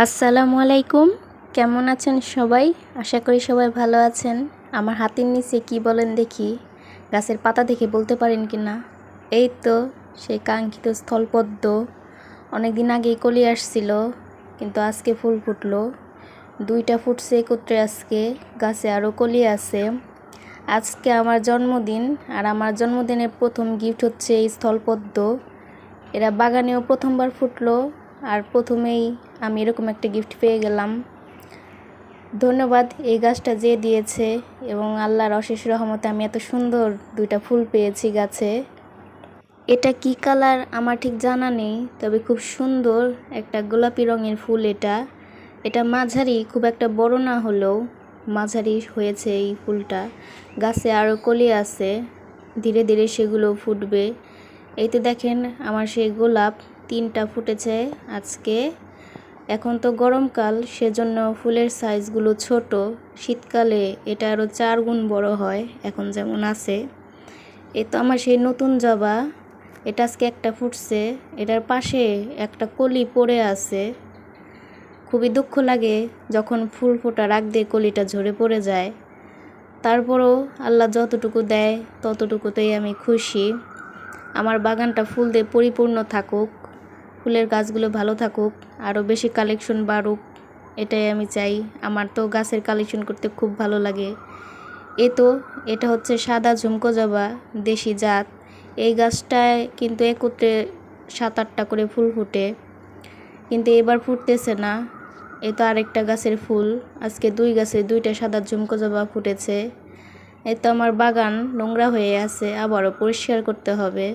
আসসালামু আলাইকুম। কেমন আছেন সবাই? আশা করি সবাই ভালো আছেন। আমার হাতের নিচে কি বলেন দেখি? গাছের পাতা দেখে বলতে পারেন কি না? এই তো, সেই কাঙ্ক্ষিত স্থলপদ্ম। অনেক দিন আগেই কলি আসছিল, কিন্তু আজকে ফুল ফুটলো। দুইটা ফুটছে একত্রে আজকে, গাছে আরও কলি আছে। আজকে আমার জন্মদিন, আর আমার জন্মদিনের প্রথম গিফট হচ্ছে এই স্থলপদ্ম। এরা বাগানেও প্রথমবার ফুটলো আর প্রথমেই আমি এরকম একটা গিফট পেয়ে গেলাম। ধন্যবাদ এই গাছটা যে দিয়েছে এবং আল্লাহর অশেষ রহমতে আমি এত সুন্দর দুইটা ফুল পেয়েছি গাছে। এটা কি কালার আমার ঠিক জানা নেই, তবে খুব সুন্দর একটা গোলাপি রঙের ফুল এটা। এটা মাঝারি, খুব একটা বড় না হলেও মাঝারি হয়েছে এই ফুলটা। গাছে আরও কলি আছে, ধীরে ধীরে সেগুলো ফুটবে। এই তো দেখেন আমার সেই গোলাপ। তিনটা ফুটেছে আজকে। এখন তো গরমকাল, সেজন্য ফুলের সাইজগুলো ছোট। শীতকালে এটা আরও চার গুণ বড় হয়, এখন যেমন আছে। এ তো আমার সেই নতুন জবা। এটা আজকে একটা ফুটছে। এটার পাশে একটা কলি পড়ে আছে। খুবই দুঃখ লাগে যখন ফুল ফোটার আগ দিয়ে কলিটা ঝরে পড়ে যায়। তারপরও আল্লাহ যতটুকু দেয়, ততটুকুতেই আমি খুশি। আমার বাগানটা ফুল দিয়ে পরিপূর্ণ থাকুক। ফুলের গাছগুলো ভালো থাকুক, আরও বেশি কালেকশন বাড়ুক, এটাই আমি চাই। আমার তো গাছের কালেকশন করতে খুব ভালো লাগে। এ তো, এটা হচ্ছে সাদা ঝুমকো জবা, দেশি জাত। এই গাছটায় কিন্তু একত্রে সাত আটটা করে ফুল ফুটে। কিন্তু এবার ফুটতেছে না। এ তো আরেকটা গাছের ফুল। আজকে দুই গাছে দুইটা সাদা ঝুমকো জবা ফুটেছে। এ তো আমার বাগান নোংরা হয়ে আছে, আবারও পরিষ্কার করতে হবে।